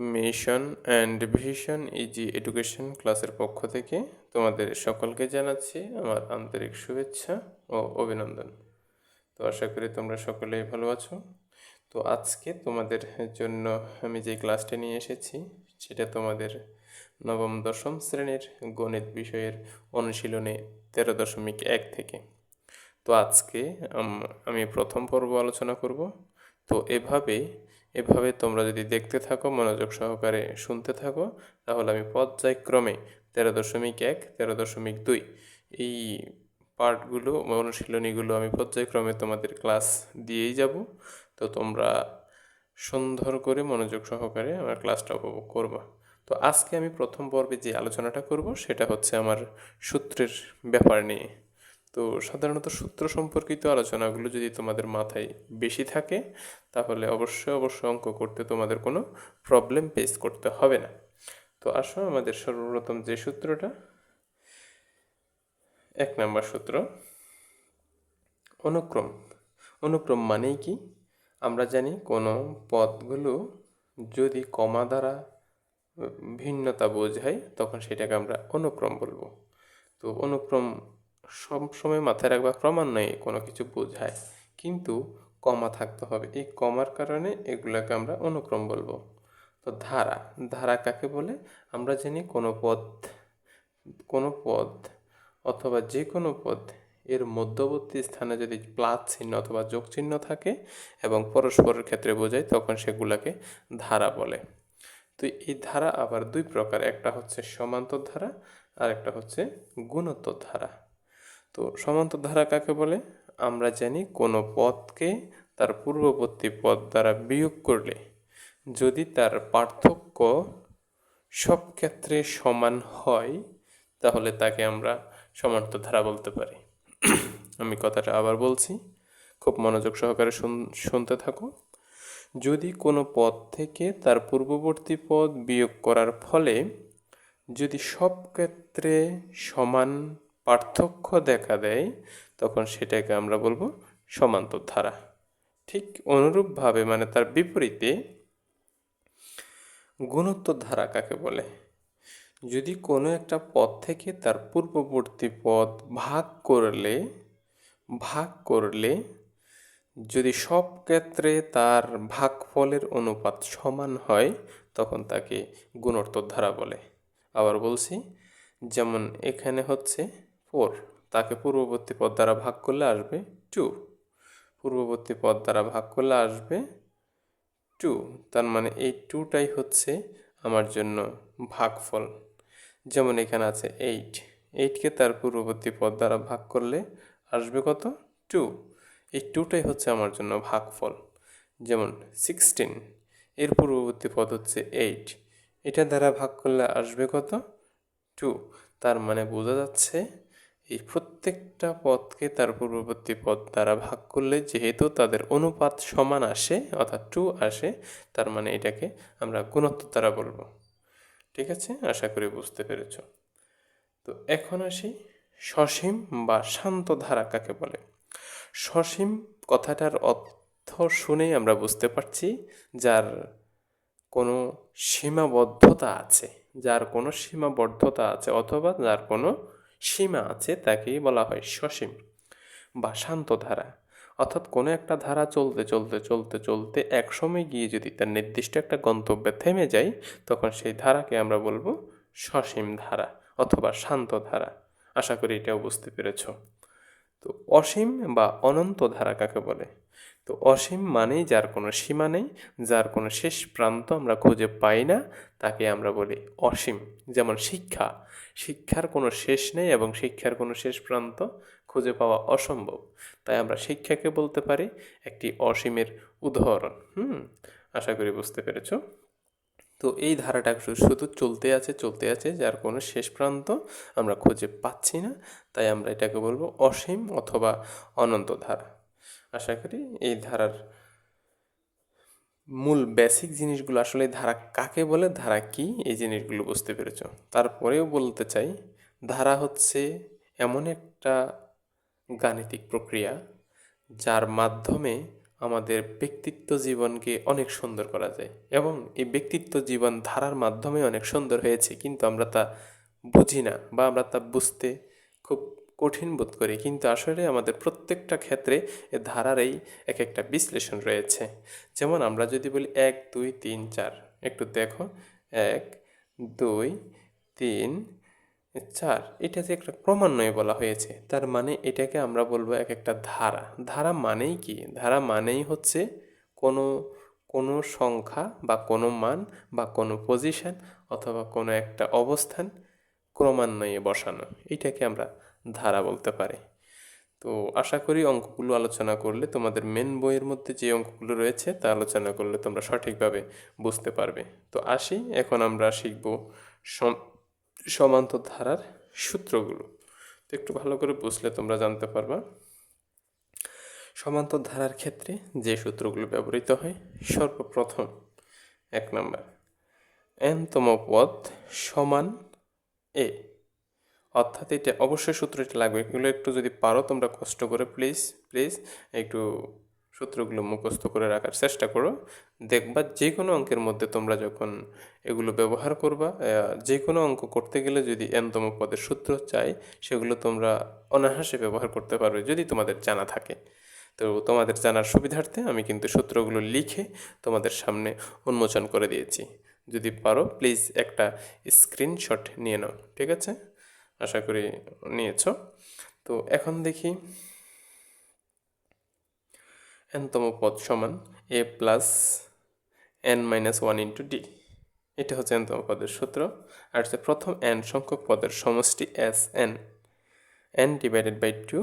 Mission and vision easy education ক্লাসের পক্ষ থেকে তোমাদের সকলকে জানাচ্ছি আমার আন্তরিক শুভেচ্ছা ও অভিনন্দন। তো আশা করি তোমরা সকলেই ভালো আছো। তো আজকে তোমাদের জন্য আমি যে ক্লাসটা নিয়ে এসেছি, সেটা তোমাদের নবম, দশম শ্রেণির গণিত বিষয়ের অনুশীলনে তেরো দশমিক এক থেকে। তো আজকে আম- প্রথম পর্ব আলোচনা করব। তো এভাবে এভাবে তোমরা যদি দেখতে থাকো, মনোযোগ সহকারে শুনতে থাকো, তাহলে আমি পর্যায়ক্রমে তেরো দশমিক এক, তেরো দশমিক দুই এই পার্টগুলো অনুশীলনীগুলো আমি পর্যায়ক্রমে তোমাদের ক্লাস দিয়েই যাব। তো তোমরা সুন্দর করে মনোযোগ সহকারে আমার ক্লাসটা উপভোগ করবা। তো আজকে আমি প্রথম পর্বে যে আলোচনাটা করব, সেটা হচ্ছে আমার সূত্রের ব্যাপার নিয়ে। তো সাধারণত সূত্র সম্পর্কিত আলোচনাগুলো যদি তোমাদের মাথায় বেশি থাকে, তাহলে অবশ্যই অবশ্যই অঙ্ক করতে তোমাদের কোনো প্রবলেম ফেস করতে হবে না। তো আসো আমাদের সর্বপ্রথম যে সূত্রটা, এক নম্বর সূত্র, অনুক্রম। অনুক্রম মানেই কি? আমরা জানি কোনো পদগুলো যদি কমা দ্বারা ভিন্নতা বোঝায়, তখন সেটাকে আমরা অনুক্রম বলব। তো অনুক্রম সব সময় মাথায় রাখবা ক্রমান্বয়ে কোনো কিছু বোঝায়। কিন্তু কমা থাকতে হবে। এই কমার কারণে এগুলোকে আমরা অনুক্রম বলব। তো ধারা ধারা কাকে বলে? আমরা জানি কোনো পদ কোনো পদ অথবা যে কোনো পদ এর মধ্যবর্তী স্থানে যদি প্লাস চিহ্ন অথবা যোগ চিহ্ন থাকে এবং পরস্পরের ক্ষেত্রে বোঝায়, তখন সেগুলোকে ধারা বলে। তো এই ধারা আবার দুই প্রকার, একটা হচ্ছে সমান্তর ধারা আর একটা হচ্ছে গুণোত্তর ধারা। তো সমান্তর ধারা কাকে বলে? আমরা জানি কোনো পদকে তার পূর্ববর্তী পদ দ্বারা বিয়োগ করলে যদি তার পার্থক্য সব ক্ষেত্রে সমান হয়, তাহলে তাকে আমরা সমান্তর ধারা বলতে পারি। আমি কথাটা আবার বলছি, খুব মনোযোগ সহকারে শুন- শুনতে থাকো। যদি কোনো পদ থেকে তার পূর্ববর্তী পদ বিয়োগ করার ফলে যদি সব ক্ষেত্রে সমান পার্থক্য দেখা দেয়, তখন সেটাকে আমরা বলব সমান্তর ধারা ঠিক অনুরূপভাবে মানে তার বিপরীতে গুণোত্তর ধারা কাকে বলে? যদি কোনো একটা পদ থেকে তার পূর্ববর্তী পদ ভাগ করলে ভাগ করলে, যদি সব ক্ষেত্রে তার ভাগফলের অনুপাত সমান হয়, তখন তাকে গুণোত্তর ধারা বলে। আবার বলছি, যেমন এখানে হচ্ছে ফোর তাকে পূর্ববর্তী পদ দ্বারা ভাগ করলে আসবে টু পূর্ববর্তী পদ দ্বারা ভাগ করলে আসবে টু তার মানে এই টুটাই হচ্ছে আমার জন্য ভাগফল। যেমন এখানে আছে এইট এইটকে তার পূর্ববর্তী পদ দ্বারা ভাগ করলে আসবে কত? টু এই টুটাই হচ্ছে আমার জন্য ভাগফল। যেমন সিক্সটিন এর পূর্ববর্তী পদ হচ্ছে এইট এটা দ্বারা ভাগ করলে আসবে কত? টু তার মানে বোঝা যাচ্ছে এই প্রত্যেকটা পদকে তার পূর্ববর্তী পদ দ্বারা ভাগ করলে যেহেতু তাদের অনুপাত সমান আসে, অর্থাৎ টু আসে, তার মানে এটাকে আমরা গুণত্ব দ্বারা বলব। ঠিক আছে? আশা করি বুঝতে পেরেছ। তো এখন আসি সসীম বা শান্ত ধারা কাকে বলে? সসীম কথাটার অর্থ শুনেই আমরা বুঝতে পারছি যার কোনো সীমাবদ্ধতা আছে, যার কোনো সীমাবদ্ধতা আছে অথবা যার কোনো সীমা আছে তাকেই বলা হয় সসীম বা শান্ত ধারা। অর্থাৎ কোনো একটা ধারা চলতে চলতে চলতে চলতে এক সময় গিয়ে যদি তার নির্দিষ্ট একটা গন্তব্যে থেমে যায়, তখন সেই ধারাকে আমরা বলব সসীম ধারা অথবা শান্ত ধারা। আশা করি এটাও বুঝতে পেরেছ। তো অসীম বা অনন্ত ধারা কাকে বলে? তো অসীম মানেই যার কোনো সীমা নেই, যার কোনো শেষ প্রান্ত আমরা খুঁজে পাই না, তাকে আমরা বলি অসীম। যেমন শিক্ষা। শিক্ষার কোনো শেষ নেই এবং শিক্ষার কোনো শেষ প্রান্ত খুঁজে পাওয়া অসম্ভব। তাই আমরা শিক্ষাকে বলতে পারি একটি অসীমের উদাহরণ। হুম, আশা করি বুঝতে পেরেছ? তো এই ধারাটা শুধু চলতে আছে চলতে আছে, যার কোনো শেষ প্রান্ত আমরা খুঁজে পাচ্ছি না। তাই আমরা এটাকে বলব অসীম অথবা অনন্ত ধারা। আশা করি এই ধারার মূল বেসিক জিনিসগুলো আসলে ধারা কাকে বলে, ধারা কি, এই জিনিসগুলো বুঝতে পেরেছ। তারপরেও বলতে চাই, ধারা হচ্ছে এমন একটা গাণিতিক প্রক্রিয়া যার মাধ্যমে আমাদের ব্যক্তিত্ব জীবনকে অনেক সুন্দর করা যায় এবং এই ব্যক্তিত্ব জীবন ধারার মাধ্যমে অনেক সুন্দর হয়েছে, কিন্তু আমরা তা বুঝি না বা আমরা তা বুঝতে খুব কঠিন বোধ করি, কিন্তু আসলে আমাদের প্রত্যেকটা ক্ষেত্রে এ ধারারই এক একটা বিশ্লেষণ রয়েছে। যেমন আমরা যদি বলি এক, দুই, তিন, চার, একটু দেখো, এক, দুই, তিন, চার, এটা যে একটা ক্রমান্বয়ে বলা হয়েছে, তার মানে এটাকে আমরা বলব এক একটা ধারা। ধারা মানেই কি? ধারা মানেই হচ্ছে কোনো কোনো সংখ্যা বা কোনো মান বা কোনো পজিশন অথবা কোনো একটা অবস্থান ক্রমান্বয়ে বসানো। এটাকে আমরা ধারা বলতে পারে। তো আশা করি অঙ্কগুলো আলোচনা করলে তোমাদের মেন বইয়ের মধ্যে যে অঙ্কগুলো রয়েছে তা আলোচনা করলে তোমরা সঠিকভাবে বুঝতে পারবে। তো আসি, এখন আমরা শিখব সমান্তর ধারার সূত্রগুলো। তো একটু ভালো করে বুঝলে তোমরা জানতে পারবা। সমান্তর ধারার ক্ষেত্রে যে সূত্রগুলো ব্যবহৃত হয়, সর্বপ্রথম এক নম্বর এনতম পদ সমান এ অর্থাৎ এটা অবশ্যই সূত্রটা লাগবে, এগুলো একটু যদি পারো তোমরা কষ্ট করে প্লিজ প্লিজ একটু সূত্রগুলো মুখস্থ করে রাখার চেষ্টা করো। দেখবা যে কোনো অঙ্কের মধ্যে তোমরা যখন এগুলো ব্যবহার করবা যে কোনো অঙ্ক করতে গেলে যদি এনতম পদের সূত্র চাই, সেগুলো তোমরা অনাহাসে ব্যবহার করতে পারবে যদি তোমাদের জানা থাকে। তো তোমাদের জানার সুবিধার্থে আমি কিন্তু সূত্রগুলো লিখে তোমাদের সামনে উন্মোচন করে দিয়েছি। যদি পারো প্লিজ একটা স্ক্রিনশট নিয়ে নাও, ঠিক আছে? আশা করি নিয়েছ। তো এখন দেখি এনতম পদ সমান A plus N minus one into D. এটা হচ্ছে এনতম পদের সূত্র। আর হচ্ছে প্রথম এন সংখ্যক পদের সমষ্টি S N. N divided by two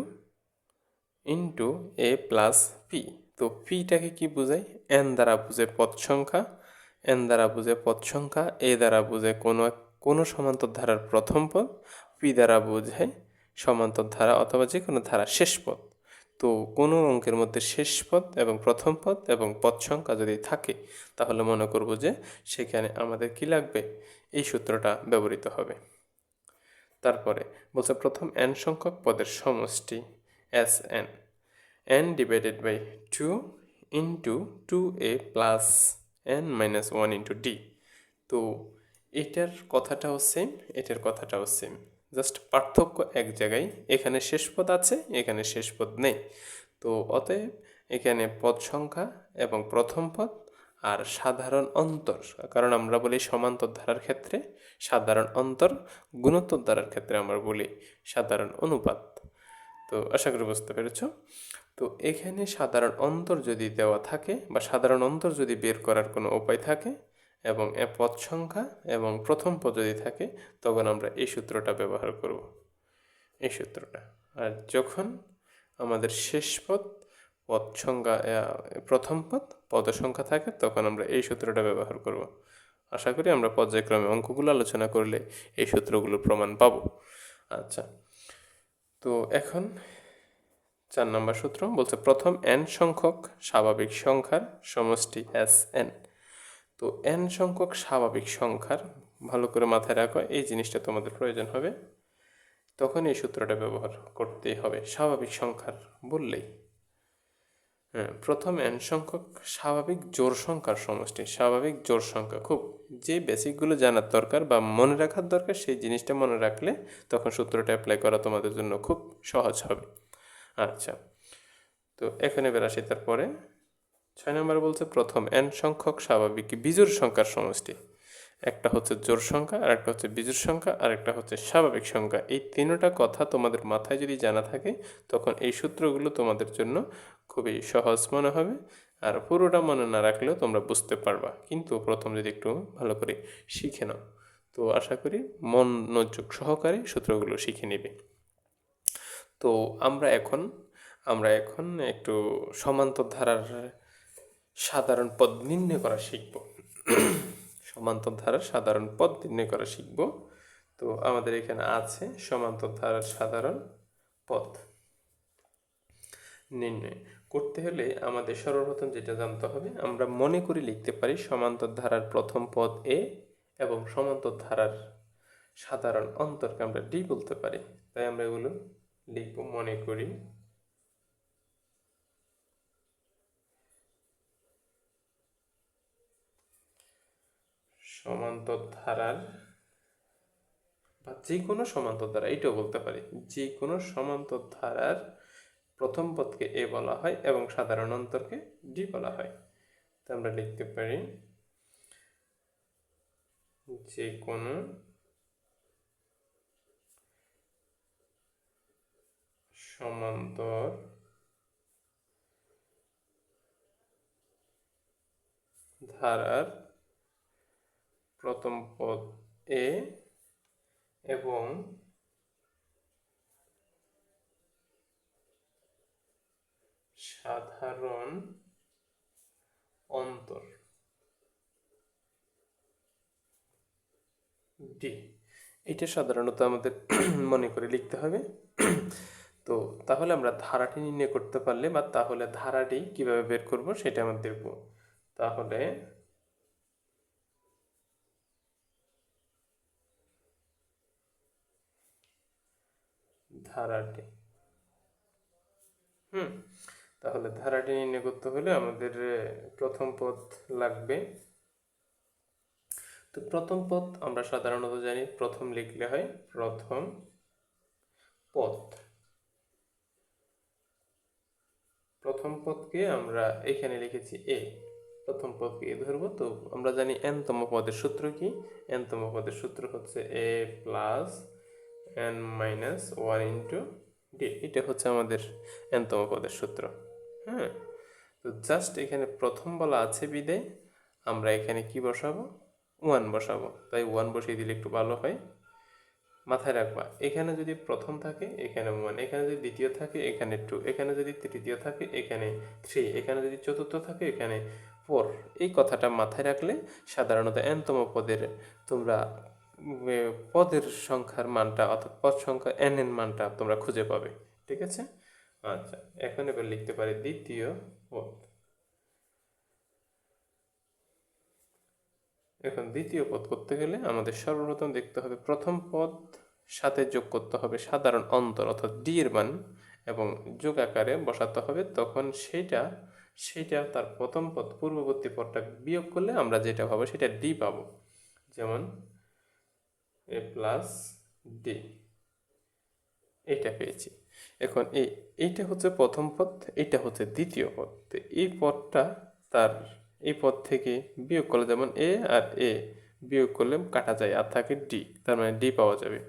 into A plus P. তো পিটাকে কি বোঝায়? এন দ্বারা বুঝে পদ সংখ্যা, এন দ্বারা বুঝে পদ সংখ্যা, এ দ্বারা বুঝে কোনো কোনো সমান্তর ধারার প্রথম পদ পি দ্বারা বোঝায় সমান্তর ধারা অথবা যে কোনো ধারা শেষ পদ। তো কোনো অঙ্কের মধ্যে শেষ পদ এবং প্রথম পদ এবং পদ সংখ্যা যদি থাকে, তাহলে মনে করব যে সেখানে আমাদের কি লাগবে? এই সূত্রটা ব্যবহৃত হবে। তারপরে বলছে প্রথম এন সংখ্যক পদের সমষ্টি S N N divided by two into two A plus N minus one into D তো এটার কথাটাও সেম এটার কথাটাও সেম জাস্ট পার্থক্য এক জায়গায়। এখানে শেষ পদ আছে, এখানে শেষ পদ নেই। তো অতএব এখানে পদ সংখ্যা এবং প্রথম পদ আর সাধারণ অন্তর, কারণ আমরা বলি সমান্তর ধারার ক্ষেত্রে সাধারণ অন্তর, গুণোত্তর ধারার ক্ষেত্রে আমরা বলি সাধারণ অনুপাত। তো আশা করি বুঝতে পেরেছ? তো এখানে সাধারণ অন্তর যদি দেওয়া থাকে বা সাধারণ অন্তর যদি বের করার কোনো উপায় থাকে এবং এ পদ সংখ্যা এবং প্রথম পদ যদি থাকে, তখন আমরা এই সূত্রটা ব্যবহার করব। এই সূত্রটা। আর যখন আমাদের শেষ পদ পদ সংখ্যা প্রথম পদ পদ সংখ্যা থাকে, তখন আমরা এই সূত্রটা ব্যবহার করব। আশা করি আমরা পর্যায়ক্রমে অঙ্কগুলো আলোচনা করলে এই সূত্রগুলোর প্রমাণ পাব। আচ্ছা। তো এখন চার নম্বর সূত্র বলছে, প্রথম এন সংখ্যক স্বাভাবিক সংখ্যার সমষ্টি এস এন তো এন সংখ্যক স্বাভাবিক সংখ্যার ভালো করে মাথায় রাখো, এই জিনিসটা তোমাদের প্রয়োজন হবে। তখন এই সূত্রটা ব্যবহার করতেই হবে, স্বাভাবিক সংখ্যার বললেই। হ্যাঁ প্রথম এন সংখ্যক স্বাভাবিক জোর সংখ্যার সমষ্টি, স্বাভাবিক জোর সংখ্যা। খুব যে বেসিকগুলো জানার দরকার বা মনে রাখার দরকার, সেই জিনিসটা মনে রাখলে তখন সূত্রটা অ্যাপ্লাই করা তোমাদের জন্য খুব সহজ হবে। আচ্ছা তো এখানে বেরাসি তারপরে। ছয় নম্বর বলছে, প্রথম এন সংখ্যক স্বাভাবিক বিজোড় সংখ্যার সমষ্টি। একটা হচ্ছে জোর সংখ্যা আর একটা হচ্ছে বিজোড় সংখ্যা আর একটা হচ্ছে স্বাভাবিক সংখ্যা। এই তিনটা কথা তোমাদের মাথায় যদি জানা থাকে, তখন এই সূত্রগুলো তোমাদের জন্য খুবই সহজ মনে হবে। আর পুরোটা মনে না রাখলেও তোমরা বুঝতে পারবা। কিন্তু প্রথম যদি একটু ভালো করে শিখে নাও। তো আশা করি মনোযোগ সহকারে সূত্রগুলো শিখে নেবে। তো আমরা এখন আমরা এখন একটু সমান্তর ধারার সাধারণ পদ নির্ণয় করা শিখব। সমান্তর ধারার সাধারণ পদ নির্ণয় করা শিখব। তো আমাদের এখানে আছে সমান্তর ধারার সাধারণ পদ নির্ণয়। করতে হলে আমাদের সর্বপ্রথম যেটা জানতে হবে, আমরা মনে করে লিখতে পারি সমান্তর ধারার প্রথম পদ এ এবং সমান্তর ধারার সাধারণ অন্তরকে আমরা ডি বলতে পারি। তাই আমরা এগুলো লিখব মনে করি। সমান্তর ধারার বা যে কোনো সমান্তর ধারা এইটাও বলতে পারি যে কোনো সমান্তর ধারার প্রথম পদকে এ বলা হয় এবং সাধারণ অন্তরকে ডি বলা হয়। তো আমরা লিখতে পারি যে কোনো সমান্তর ধারার প্রথম পদ এ এবং সাধারণ অন্তর ডি এটা সাধারণত আমাদের মনে করে লিখতে হবে। তো তাহলে আমরা ধারাটি নির্ণয় করতে পারলে বা তাহলে ধারাটি কীভাবে বের করব সেটা আমরা দেখব। তাহলে ধারাটি হুম, তাহলে ধারাটি নির্ণয় করতে হলে আমাদের প্রথম পদ লাগবে। তো প্রথম পদ আমরা সাধারণত জানি, প্রথম লিখলে হয় প্রথম পদ। প্রথম পদকে আমরা এখানে লিখেছি এ প্রথম পদকে এ ধরবো, তো আমরা জানি এনতম পদের সূত্র কি? এনতম পদের সূত্র হচ্ছে A plus N minus one into D এটা হচ্ছে আমাদের এনতম পদের সূত্র হ্যাঁ? তো জাস্ট এখানে প্রথম বলা আছে বিদে আমরা এখানে কি বসাবো? ওয়ান বসাবো। তাই ওয়ান বসিয়ে দিলে একটু ভালো হয়। মাথায় রাখবা, এখানে যদি প্রথম থাকে, এখানে ওয়ান এখানে যদি দ্বিতীয় থাকে, এখানে টু এখানে যদি তৃতীয় থাকে, এখানে থ্রি এখানে যদি চতুর্থ থাকে, এখানে ফোর এই কথাটা মাথায় রাখলে সাধারণত এনতম পদের তোমরা পদের সংখ্যার মানটা অর্থাৎ পদ সংখ্যা এন এন মানটা তোমরা খুঁজে পাবে, ঠিক আছে? আচ্ছা এখন এবার লিখতে পারি দ্বিতীয় পদ। এখন দ্বিতীয় পদ করতে গেলে আমাদের সর্বপ্রথম দেখতে হবে প্রথম পদ সাথে যোগ করতে হবে সাধারণ অন্তর, অর্থাৎ ডি এর মান, এবং যোগ আকারে বসাতে হবে। তখন সেটা সেইটা তার প্রথম পদ, পূর্ববর্তী পদটা বিয়োগ করলে আমরা যেটা পাবো সেটা ডি পাবো। যেমন এ প্লাস ডি এটা পেয়েছি। এখন এই এইটা হচ্ছে প্রথম পদ, এইটা হচ্ছে দ্বিতীয় পদ। এই পদটা তার, এই পদ থেকে বিয়োগ করলে যেমন এ আর এ বিয়োগ করলে কাটা যায়, আর থাকে ডি তার মানে ডি পাওয়া যাবে।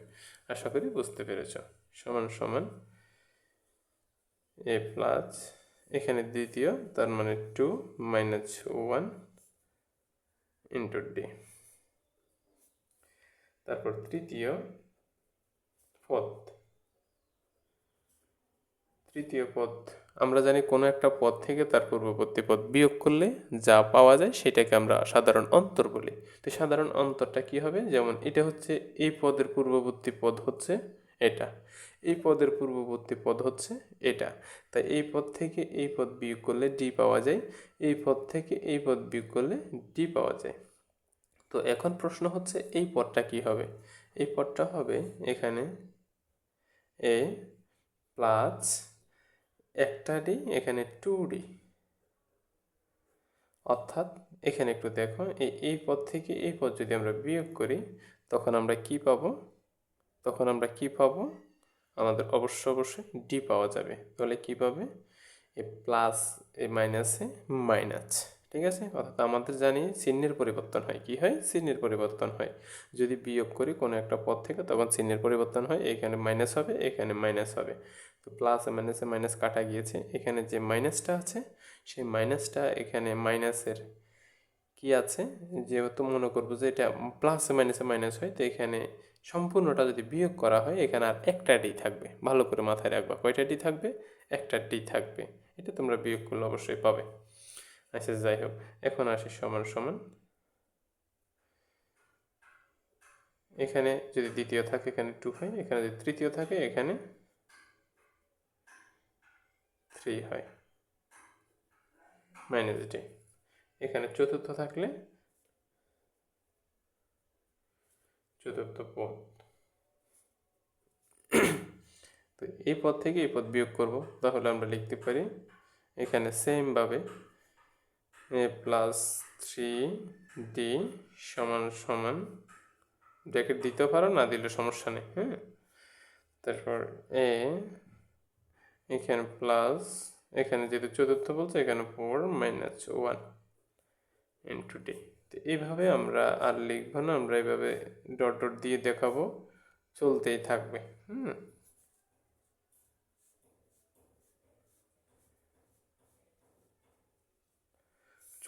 আশা করি বুঝতে পেরেছ। সমান সমান এ প্লাস এখানে দ্বিতীয়, তার মানে two minus one into D তারপর তৃতীয় পদ। তৃতীয় পদ, আমরা জানি কোনো একটা পদ থেকে তার পূর্ববর্তী পদ বিয়োগ করলে যা পাওয়া যায় সেটাকে আমরা সাধারণ অন্তর বলি। তো সাধারণ অন্তরটা কি হবে? যেমন এটা হচ্ছে, এই পদের পূর্ববর্তী পদ হচ্ছে এটা, এই পদের পূর্ববর্তী পদ হচ্ছে এটা। তাই এই পদ থেকে এই পদ বিয়োগ করলে ডি পাওয়া যায়, এই পদ থেকে এই পদ বিয়োগ করলে ডি পাওয়া যায়। তো এখন প্রশ্ন হচ্ছে, এই পদটা কি হবে? এই পদটা হবে এখানে এ প্লাস একটা ডি এখানে টু ডি অর্থাৎ এখানে একটু দেখো, এই এই পদ থেকে এই পদ যদি আমরা বিয়োগ করি, তখন আমরা কি পাব? তখন আমরা কি পাব? আমাদের অবশ্য অবশ্যই ডি পাওয়া যাবে। তাহলে কি পাবে? এ প্লাস এ মাইনাসে মাইনাস ঠিক আছে? অর্থাৎ আমাদের জানি চিহ্নের পরিবর্তন হয়। কি হয়? চিহ্নের পরিবর্তন হয়। যদি বিয়োগ করি কোনো একটা পদ থেকে, তখন চিহ্নের পরিবর্তন হয়। এখানে মাইনাস হবে, এখানে মাইনাস হবে। তো প্লাস মাইনাসে মাইনাস কাটা গিয়েছে। এখানে যে মাইনাসটা আছে, সেই মাইনাসটা এখানে মাইনাসের কি আছে? যেহেতু মনে করব যে এটা প্লাসে মাইনাসে মাইনাস হয়, তো এখানে সম্পূর্ণটা যদি বিয়োগ করা হয়, এখানে আর একটা ডি থাকবে। ভালো করে মাথায় রাখবা। কয়টা ডি থাকবে? একটা ডি থাকবে। এটা তোমরা বিয়োগ করলে অবশ্যই পাবে। আচ্ছা যাই হোক, এখন আসি সমান সমান। এখানে যদি দ্বিতীয় থাকে, এখানে টু হয়, এখানে যদি তৃতীয় থাকে, এখানে থ্রি হয়। মাইনাস ডি এখানে চতুর্থ থাকলে চতুর্থ পদ। তো এই পদ থেকে এই পদ বিয়োগ করব, তাহলে আমরা লিখতে পারি এখানে সেমভাবে প্লাস থ্রি ডি সমান সমান ব্র্যাকেট দিতে পারো, না দিলে সমস্যা নেই হ্যাঁ? তারপর এ, এখানে প্লাস, এখানে যেহেতু চতুর্থ বলছে, এখানে four minus one into D তো এইভাবে আমরা আর লিখব না, আমরা এইভাবে ডট ডট দিয়ে দেখাবো, চলতেই থাকবে, হুম?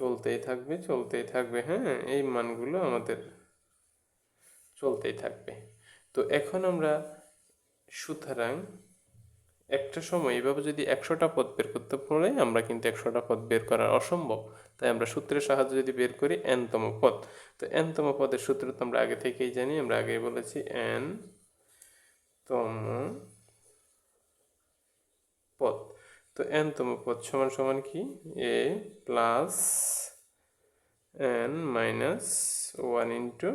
চলতেই থাকবে চলতেই থাকবে হ্যাঁ এই মানগুলো আমাদের চলতেই থাকবে। তো এখন আমরা সুতরাং একটা সময় এভাবে যদি একশোটা পদ বের করতে পারে আমরা কিন্তু একশোটা পদ বের করা অসম্ভব। তাই আমরা সূত্রের সাহায্যে যদি বের করি এনতম পদ। তো এনতম পদের সূত্র তো আমরা আগে থেকেই জানি, আমরা আগেই বলেছি এন তম পদ। তো এনতম পদ সমান সমান কি? A plus N minus one into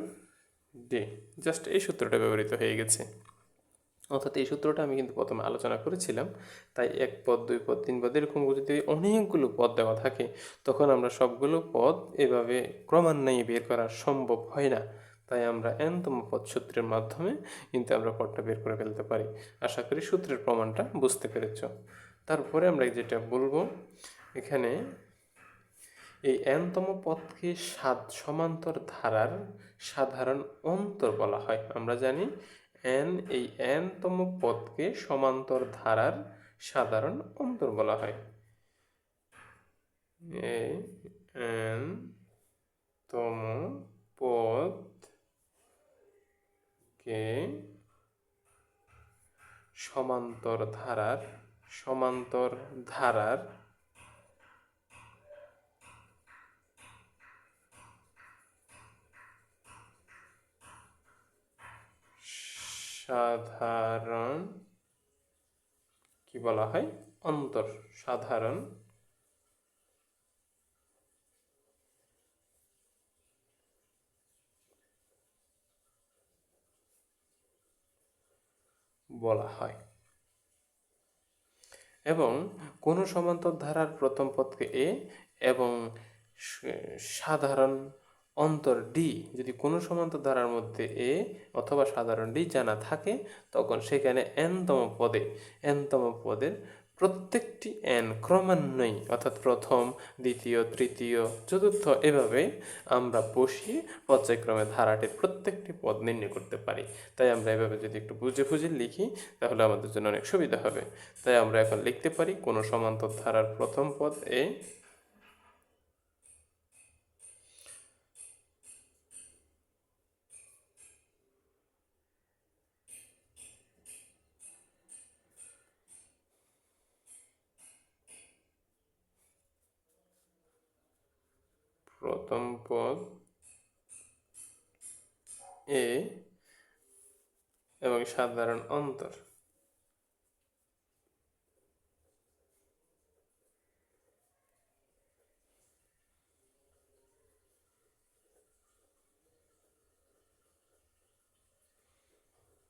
D just এই সূত্রটা ব্যবহৃত হয়ে গেছে। অর্থাৎ এই সূত্রটা আমি কিন্তু প্রথমে আলোচনা করেছিলাম। তাই এক পদ, দুই পদ, তিন পদ এরকম যদি অনেকগুলো পদ দেওয়া থাকে, তখন আমরা সবগুলো পদ এভাবে ক্রমান্বয়ে বের করা সম্ভব হয় না। তাই আমরা এনতম পদ সূত্রের মাধ্যমে কিন্তু আমরা পদটা বের করে ফেলতে পারি। আশা করি সূত্রের প্রমাণটা বুঝতে পেরেছ। তারপরে আমরা যেটা বলব, এখানে এই এনতম পথকে সাত সমান্তর ধারার সাধারণ অন্তর বলা হয়। আমরা জানি এন এই এনতম পথকে সমান্তর ধারার সাধারণ অন্তর বলা হয়। এই এন তম পদকে সমান্তর ধারার সমান্তর ধারার সাধারণ কি বলা হয়? অন্তর সাধারণ। বলা হয়। এবং কোন সমান্তর ধারার প্রথম পদকে এ এবং সাধারণ অন্তর ডি যদি কোনো সমান্তর ধারার মধ্যে এ অথবা সাধারণ ডি জানা থাকে, তখন সেখানে এনতম পদে, এনতম পদের প্রত্যেকটি এন ক্রমান্বয়ে, অর্থাৎ প্রথম, দ্বিতীয়, তৃতীয়, চতুর্থ, এভাবে আমরা বসিয়ে পর্যায়ক্রমে ধারাটির প্রত্যেকটি পদ নির্ণয় করতে পারি। তাই আমরা এভাবে যদি একটু বুঝে বুঝে লিখি, তাহলে আমাদের জন্য অনেক সুবিধা হবে। তাই আমরা এখন লিখতে পারি কোনো সমান্তর ধারার প্রথম পদ এ প্রথম পদ এ এবং সাধারণ অন্তর।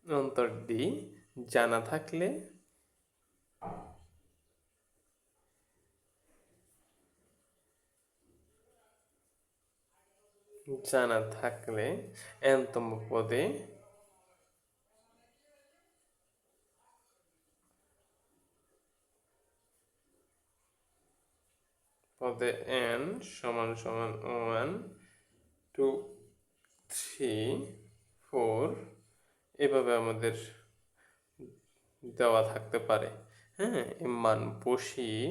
অন্তর ডি জানা থাকলে জানা থাকলে এনতম পদে পদে এন সমান সমান ওয়ান টু থ্রি ফোর এভাবে আমাদের দেওয়া থাকতে পারে। হ্যাঁ মান বসিয়ে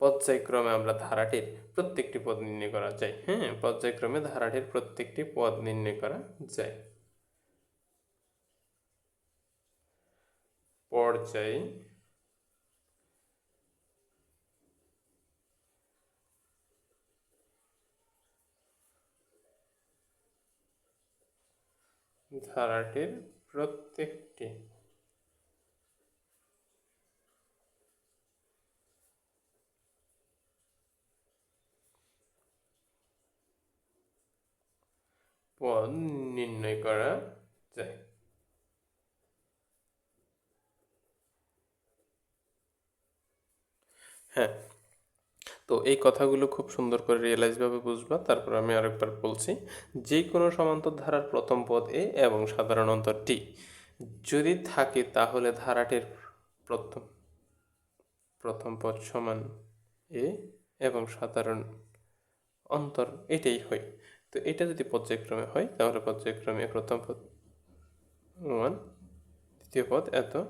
পর্যায়ক্রমে আমরা ধারাটির প্রত্যেকটি পদ নির্ণয় করা যায়। হ্যাঁ পর্যায়ক্রমে ধারাটির প্রত্যেকটি পদ নির্ণয় করা যায়। পর্যায় ধারাটির প্রত্যেকটি পদ নির্ণয় করা যায়। হ্যাঁ তো এই কথাগুলো খুব সুন্দর করে রিয়েলাইজভাবে বুঝবা। তারপর আমি আরেকবার বলছি যে কোনো সমান্তর ধারার প্রথম পদ এ এবং সাধারণ অন্তর টি যদি থাকে তাহলে ধারাটির প্রথম প্রথম পদ সমান এ এবং সাধারণ অন্তর এটাই হয়। তো এটা যদি পর্যায়ক্রমে হয়, তাহলে পর্যায়ক্রমে প্রথম পদ ওয়ান দ্বিতীয় পদ এত,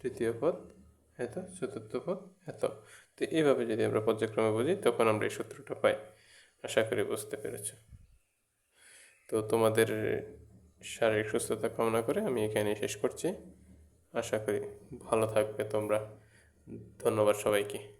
তৃতীয় পদ এত, চতুর্থ পদ এত। তো এইভাবে যদি আমরা পর্যায়ক্রমে বুঝি, তখন আমরা এই সূত্রটা পাই। আশা করি বুঝতে পেরেছ। তো তোমাদের শারীরিক সুস্থতা কামনা করে আমি এখানে শেষ করছি। আশা করি ভালো থাকবে তোমরা। ধন্যবাদ সবাইকে।